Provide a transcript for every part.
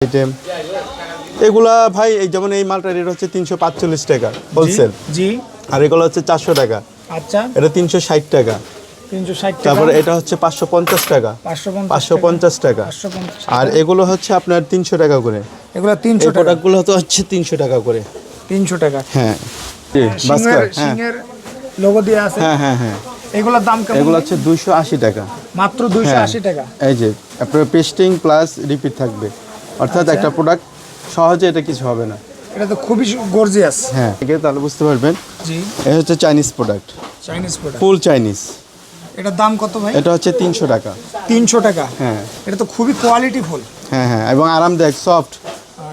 Item এগুলা ভাই এই যেমন এই মালটা রেট হচ্ছে তিনশো পাঁচচল্লিশ টাকা হোলসেল জি আর এগুলো হচ্ছে চারশো টাকা। আচ্ছা। এটা তিনশো ষাট টাকা। তারপরে এটা হচ্ছে পাঁচশো পঞ্চাশ টাকা। পাঁচশো পঞ্চাশ টাকা। আর এগুলো হচ্ছে আপনার তিনশো টাকা করে। এগুলো তিনশো প্রোডাক্টগুলো তো হচ্ছে তিনশো টাকা করে। তিনশো টাকা। হ্যাঁ। ভাস্কর হ্যাঁ। লোগো দিয়ে আছে। হ্যাঁ হ্যাঁ হ্যাঁ। এগুলোর দাম কেমন? এগুলো হচ্ছে দুইশো আশি টাকা। মাত্র দুইশো হ্যাঁ। আশি টাকা। এই যে আপনার পেস্টিং প্লাস রিপিট থাকবে। অর্থাৎ আচ্ছা। একটা প্রোডাক্ট সহজে এটা কিছু হবে না। এটা তো খুবই গর্জিয়াস হ্যাঁ তাহলে বুঝতে পারবেন। জি। এটা হচ্ছে Chinese product Chinese product full Chinese এটার দাম কত ভাই? এটা হচ্ছে তিনশো টাকা। তিনশো টাকা? হ্যাঁ। এটা তো খুবই কোয়ালিটি ফুল হ্যাঁ হ্যাঁ এবং আরামদায়ক সফট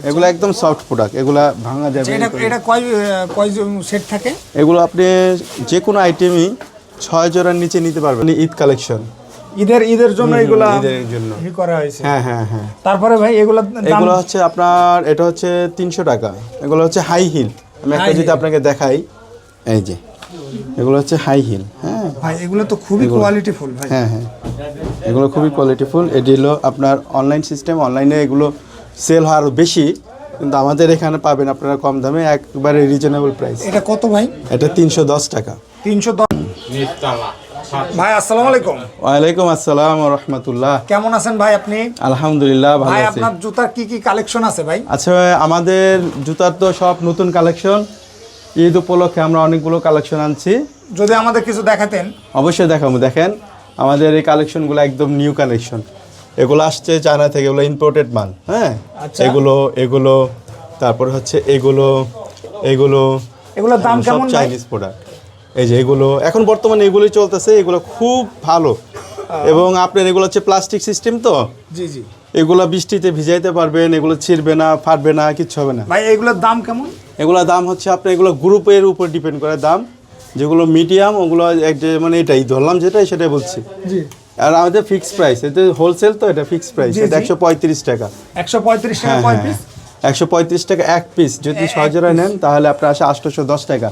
এগুলো একদম সফট প্রোডাক্ট এগুলো ভাঙা যাবে এটা এটা কয় কয় সেট থাকে? এগুলো আপনি যে কোনো আইটেমই ছয় জোড়ার নিচে নিতে পারবেন। মানে ঈদ কালেকশন ঈদের ঈদের জন্য এগুলা ঈদের জন্য। ই করা হয়েছে। হ্যাঁ হ্যাঁ হ্যাঁ। তারপরে ভাই এগুলা এগুলো হচ্ছে আপনার এটা হচ্ছে তিনশো টাকা। এগুলো হচ্ছে হাই হিল আমি একটা যদি আপনাকে দেখাই এই যে এগুলো হচ্ছে হাই হিল হ্যাঁ। ভাই এগুলো তো খুবই কোয়ালিটি ফুল ভাই। হ্যাঁ হ্যাঁ। এগুলো খুবই কোয়ালিটিফুল এটি হলো আপনার অনলাইন সিস্টেম অনলাইনে এগুলো সেল হয় আরও বেশি কিন্তু আমাদের এখানে পাবেন আপনারা কম দামে একবারে রিজনেবল প্রাইস এটা কত ভাই? এটা তিনশো দশ টাকা। তিনশো দশ ভাই আসসালামু আলাইকুম। ওয়ালাইকুম আসসালাম রহমতুল্লাহ। কেমন আছেন ভাই আপনি? আলহামদুলিল্লাহ ভালো ভাই আছি। আপনার জুতার কি কি কালেকশন আছে ভাই? আচ্ছা আমাদের জুতার তো সব নতুন কালেকশন ঈদ উপলক্ষে আমরা অনেকগুলো কালেকশন আনছি। যদি আমাদের কিছু দেখাতেন। অবশ্যই দেখাবো দেখেন। আমাদের এই কালেকশনগুলো একদম নিউ কালেকশন এগুলো আসছে চায়না থেকে এগুলো ইম্পোর্টেড মাল হ্যাঁ? আচ্ছা। এগুলো এগুলো তারপর হচ্ছে এগুলো এগুলো এগুলোর দাম কেমন চাইনিজ প্রোডাক্ট এই যে এগুলো এখন বর্তমানে এগুলোই চলতেছে এগুলো খুব ভালো। এবং আপনার এগুলো হচ্ছে প্লাস্টিক সিস্টেম তো? জি জি। এগুলো বৃষ্টিতে ভিজাইতে পারবেন এগুলো ছিঁড়বে না ফাটবে না কিচ্ছু হবে না। ভাই এগুলোর দাম কেমন? এগুলোর দাম হচ্ছে আপনার এগুলো গ্রুপের উপর ডিপেন্ড করে দাম। যেগুলো মিডিয়াম ওগুলো মানে এটাই ধরলাম যেটাই সেটাই বলছি। জি। আর আমাদের ফিক্সড প্রাইস এতে হোলসেল তো এটা ফিক্সড প্রাইস এটা। একশো পঁয়ত্রিশ টাকা। একশো পঁয়ত্রিশ টাকা হ্যাঁ হ্যাঁ পিস একশো পঁয়ত্রিশ টাকা এক পিস যদি জোড়া নেন তাহলে আপনার আসে আটশোশো দশ টাকা।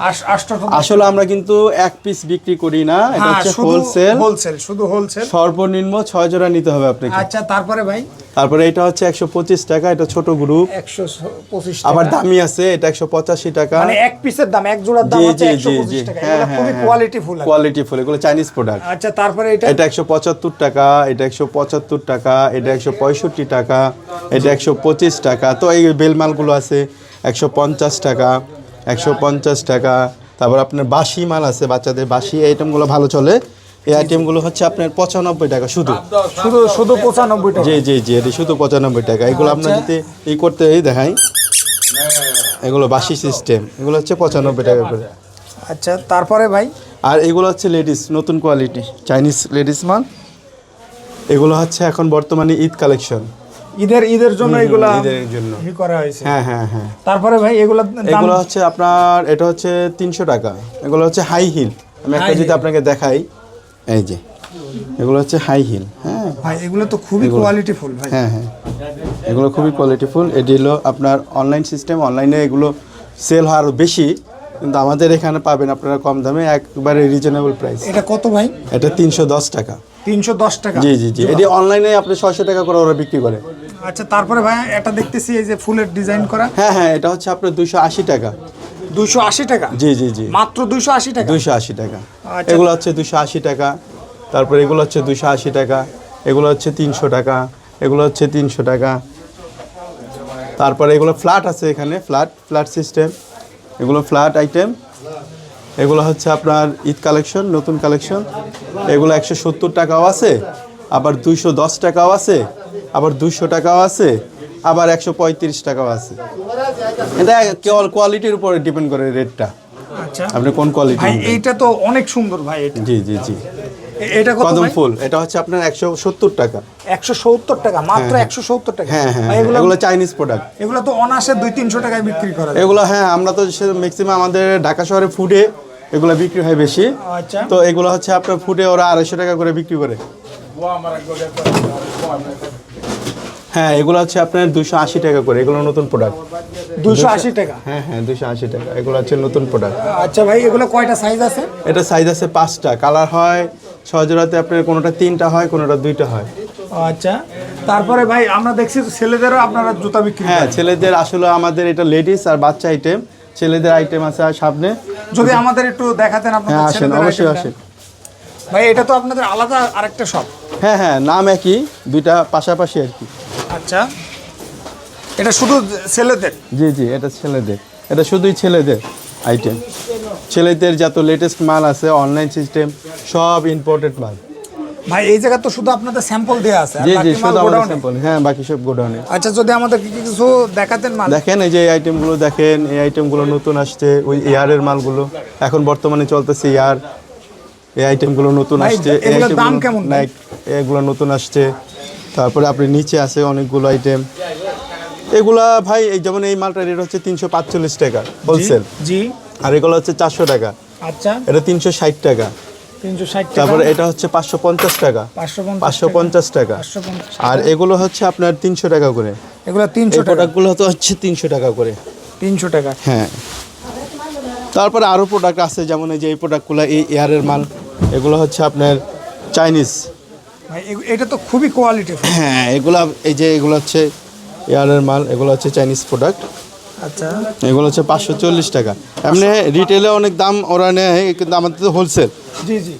আসলে আমরা কিন্তু এক পিস বিক্রি করি না এটা হ্যাঁ হচ্ছে হোলসেল হোলসেল শুধু হোলসেল সর্বনিম্ন ছয় জোড়া নিতে হবে আপনাকে। আচ্ছা তারপরে ভাই? তারপরে এটা হচ্ছে একশো পঁচিশ টাকা এটা ছোট গ্রুপ একশো পঁচিশ আবার দামি আছে এটা একশো পঁচাশি টাকা। মানে এক পিসের দাম এক জোড়ার দাম হচ্ছে একশো পঁচিশ টাকা। হ্যাঁ খুবই কোয়ালিটি ফুল কোয়ালিটি ফুল এগুলো চাইনিজ প্রোডাক্ট আচ্ছা তারপরে এটা? এটা একশো পঁচাত্তর টাকা এটা একশো পঁচাত্তর টাকা এটা একশো পঁয়ষট্টি টাকা এটা একশো পঁচিশ টাকা। তো এই বেলমালগুলো আছে একশো পঞ্চাশ টাকা একশো পঞ্চাশ টাকা। তারপর আপনার বাসি মাল আছে বাচ্চাদের বাসি আইটেমগুলো ভালো চলে। এই আইটেমগুলো হচ্ছে আপনার পঁচানব্বই টাকা শুধু। শুধু শুধু পঁচানব্বই টাকা। জি জি জি এটা শুধু পঁচানব্বই টাকা। এগুলো আপনার আচ্ছা। যদি এই করতে এই দেখাই। এগুলো বাসি সিস্টেম এগুলো হচ্ছে পঁচানব্বই টাকা করে। আচ্ছা তারপরে ভাই? আর এগুলো হচ্ছে লেডিস নতুন কোয়ালিটি চাইনিজ লেডিস মাল। এগুলো হচ্ছে এখন বর্তমানে ঈদ কালেকশন ঈদের ঈদের জন্য এগুলা ঈদের জন্য। করা হয়েছে। হ্যাঁ হ্যাঁ হ্যাঁ। তারপরে ভাই এগুলোর দাম এগুলো হচ্ছে আপনার এটা হচ্ছে তিনশো টাকা। এগুলো হচ্ছে হাই হিল আমি একটা যদি আপনাকে দেখাই এই যে এগুলো হচ্ছে হাই হিল হ্যাঁ। ভাই এগুলো তো খুবই কোয়ালিটি ফুল ভাই। হ্যাঁ হ্যাঁ। এগুলো খুবই কোয়ালিটিফুল এটি হলো আপনার অনলাইন সিস্টেম অনলাইনে এগুলো সেল হয় আরও বেশি কিন্তু আমাদের এখানে পাবেন আপনারা কম দামে একবারে রিজনেবল প্রাইস এটা কত ভাই? এটা তিনশো দশ টাকা। তিনশো দশ টাকা। জি জি জি। এটি অনলাইনে আপনি ছয়শো টাকা করে ওরা বিক্রি করে। আচ্ছা তারপরে ভাই এটা দেখতেছি এই যে ফুলের ডিজাইন করা। হ্যাঁ হ্যাঁ এটা হচ্ছে আপনার দুইশো আশি টাকা। দুইশো আশি টাকা? জি জি জি। মাত্র দুইশো আশি টাকা? দুইশো আশি টাকা। আচ্ছা। এগুলো হচ্ছে দুশো আশি টাকা। তারপরে এগুলো হচ্ছে দুশো আশি টাকা। এগুলো হচ্ছে তিনশো টাকা। এগুলো হচ্ছে তিনশো টাকা। তারপরে এগুলো ফ্ল্যাট আছে এখানে ফ্ল্যাট ফ্ল্যাট সিস্টেম। এগুলো ফ্ল্যাট আইটেম। এগুলো হচ্ছে আপনার ঈদ কালেকশন নতুন কালেকশন। এগুলো একশো সত্তর টাকাও আছে আবার দুইশো দশ টাকাও আছে। আবার দুইশো টাকাও আছে আবার একশো পঁয়ত্রিশ টাকাও আছে। এটা কেবল কোয়ালিটির উপরে ডিপেন্ড করে রেটটা আচ্ছা। আপনি কোন কোয়ালিটি ভাই এইটা তো অনেক সুন্দর ভাই এটা। জি জি জি। এটা কত কদম ফুল এটা হচ্ছে আপনার একশো সত্তর টাকা। একশো সত্তর টাকা মাত্র একশো সত্তর টাকা। হ্যাঁ হ্যাঁ এগুলো এগুলো চাইনিজ প্রোডাক্ট এগুলো তো অনাসে দুই তিনশো টাকায় বিক্রি করা এগুলো হ্যাঁ আমরা তো ম্যাক্সিমাম আমাদের ঢাকা শহরে ফুডে এগুলো বিক্রি হয় বেশি। আচ্ছা। তো এগুলো হচ্ছে আপনার ফুটে ওরা আড়াইশো টাকা করে বিক্রি করে। হ্যাঁ এগুলো হচ্ছে আপনার দুশো আশি টাকা করে এগুলো নতুন প্রোডাক্ট দুশো আশি টাকা? হ্যাঁ হ্যাঁ দুশো আশি টাকা এগুলো হচ্ছে নতুন প্রোডাক্ট আচ্ছা ভাই এগুলো কয়টা সাইজ আছে? এটা সাইজ আছে পাঁচটা কালার হয় ছয় জোড়াতে আপনার কোনোটা তিনটা হয় কোনোটা দুইটা হয়। আচ্ছা। তারপরে ভাই আমরা দেখছি ছেলেদেরও আপনারা জুতা বিক্রি হ্যাঁ ছেলেদের আসলে আমাদের এটা লেডিস আর বাচ্চা আইটেম ছেলেদের আইটেম আছে সামনে। যদি আমাদের একটু দেখাতেন আপনাদের হ্যাঁ আসেন অবশ্যই আসেন। ভাই এটা তো আপনাদের আলাদা আরেকটা শপ হ্যাঁ হ্যাঁ নাম একই দুইটা পাশাপাশি আর কি। আচ্ছা। এটা শুধু ছেলেদের? জি জি এটা ছেলেদের। এটা শুধুই ছেলেদের আইটেম ছেলেদের যত লেটেস্ট মাল আছে অনলাইন সিস্টেম সব ইম্পোর্টেড মাল। ভাই এই জায়গা তো শুধু আপনাদের স্যাম্পল আছে জি জি শুধু আমাদের স্যাম্পল হ্যাঁ বাকি সব গোডাউনে আচ্ছা যদি আমাদের কিছু দেখাতেন মাল? দেখেন এই যে এই আইটেমগুলো দেখেন এই আইটেমগুলো নতুন আসছে ওই মালগুলো। এখন বর্তমানে চলতেছে এই আইটেমগুলো নতুন আসছে এই দাম কেমন? এগুলো নতুন আসছে। তারপরে আপনি নিচে আছে অনেকগুলো আইটেম এগুলা ভাই এই যেমন এই মালটার রেট হচ্ছে তিনশো পাঁচচল্লিশ টাকা হোলসেল জি। আর এগুলো হচ্ছে চারশো টাকা। আচ্ছা। এটা তিনশো ষাট টাকা। তারপরে এটা হচ্ছে পাঁচশো পঞ্চাশ টাকা। পাঁচশো পঞ্চাশ টাকা। আর এগুলো হচ্ছে আপনার তিনশো টাকা করে। এগুলো তিনশো প্রোডাক্টগুলো তো হচ্ছে তিনশো টাকা করে। তিনশো টাকা। হ্যাঁ। তারপরে আরও প্রোডাক্ট আছে যেমন এই যে এই প্রোডাক্টগুলো এই এয়ারের মাল এগুলো হচ্ছে আপনার চাইনিজ এটা তো খুবই কোয়ালিটি হ্যাঁ এগুলো এই যে এগুলো হচ্ছে এয়ারের মাল এগুলো হচ্ছে চাইনিজ প্রোডাক্ট আচ্ছা। এগুলো হচ্ছে পাঁচশো চল্লিশ টাকা। এমনি রিটেলে অনেক দাম ওরা নেয় কিন্তু আমাদের তো হোলসেল জি জি।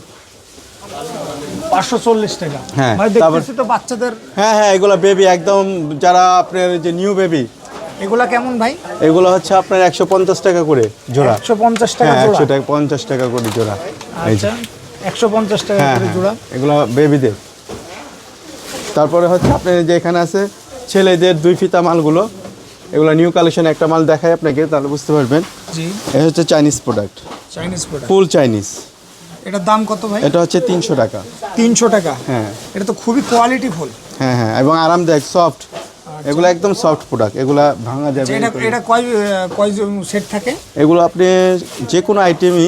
পাঁচশো চল্লিশ টাকা। হ্যাঁ, দেখতেছি তো বাচ্চাদের হ্যাঁ হ্যাঁ এগুলো বেবি একদম যারা আপনার যে নিউ বেবি এগুলা কেমন ভাই? এগুলো হচ্ছে আপনার একশো পঞ্চাশ টাকা করে জোড়া। একশো পঞ্চাশ টাকা হ্যাঁ একশো টাকা পঞ্চাশ টাকা করে জোড়া। আচ্ছা একশো পঞ্চাশ টাকা হ্যাঁ করে হ্যাঁ, জোড়া। এগুলো বেবিদের তারপরে হচ্ছে আপনার যে এখানে আছে ছেলেদের দুই ফিতা মালগুলো। এগুলো নিউ কালেকশন একটা মাল দেখায় আপনাকে তাহলে বুঝতে পারবেন। জি। এটা হচ্ছে Chinese product Chinese product full Chinese এটার দাম কত ভাই? এটা হচ্ছে তিনশো টাকা। তিনশো টাকা? হ্যাঁ। এটা তো খুবই কোয়ালিটি ফুল। হ্যাঁ হ্যাঁ এবং আরামদায়ক সফট এগুলো একদম সফট প্রোডাক্ট এগুলা ভাঙা যাবে এটা এটা কয় কয় সেট থাকে? এগুলো আপনি যে কোনো আইটেমই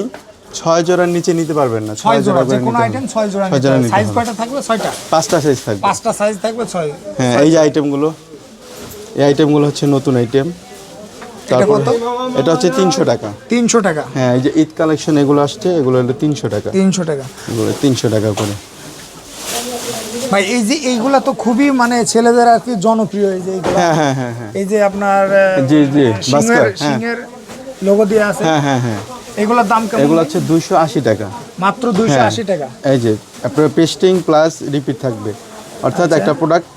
ছয় জোড়ার নিচে নিতে পারবেন না ছয় জোড়া যে কোনো আইটেম ছয় জোড়া ছয় জোড়া সাইজ কয়টা থাকবে? ছয়টা। পাঁচটা সাইজ থাকবে। পাঁচটা সাইজ থাকবে ছয় হ্যাঁ এই যে আইটেমগুলো এই আইটেমগুলো হচ্ছে নতুন আইটেম কত? এটা হচ্ছে তিনশো টাকা। তিনশো টাকা? হ্যাঁ এই যে ঈদ কালেকশন এগুলো আসছে এগুলো হলো তিনশো টাকা। তিনশো টাকা। এগুলো তিনশো টাকা করে। ভাই এই যে এইগুলা তো খুবই মানে ছেলেদের আর কি জনপ্রিয় এই যে হ্যাঁ হ্যাঁ হ্যাঁ হ্যাঁ। এই যে আপনার জি, জি, বাস্কার। সিংহের লোগো দিয়ে আছে। হ্যাঁ হ্যাঁ হ্যাঁ। এগুলোর দাম কেমন? এগুলো হচ্ছে দুশো আশি টাকা। মাত্র দুইশো হ্যাঁ আশি টাকা? এই যে আপনার পেস্টিং প্লাস রিপিট থাকবে। অর্থাৎ আচ্ছা। একটা প্রোডাক্ট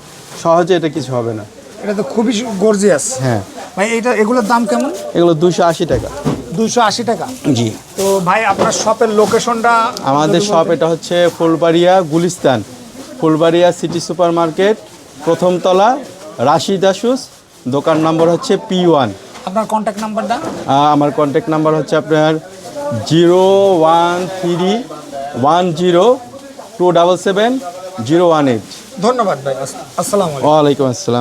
সহজে এটা কিছু হবে না। এটা তো খুবই গর্জিয়াস হ্যাঁ। ভাই এটা এগুলোর দাম কেমন? এগুলো দুশো আশি টাকা। দুশো আশি টাকা? জি। তো ভাই আপনার শপের লোকেশনটা আমাদের শপ এটা হচ্ছে Fulbaria Gulistan. Fulbaria city super market প্রথমতলা Rashid আশুস দোকান নম্বর হচ্ছে পি ওয়ান আপনার কন্ট্যাক্ট নাম্বারটা? আমার কন্ট্যাক্ট নাম্বার হচ্ছে আপনার zero one three one zero two double seven zero one eight ধন্যবাদ ভাই আস- আসসালামু আলাইকুম। ওয়ালাইকুম আসসালাম।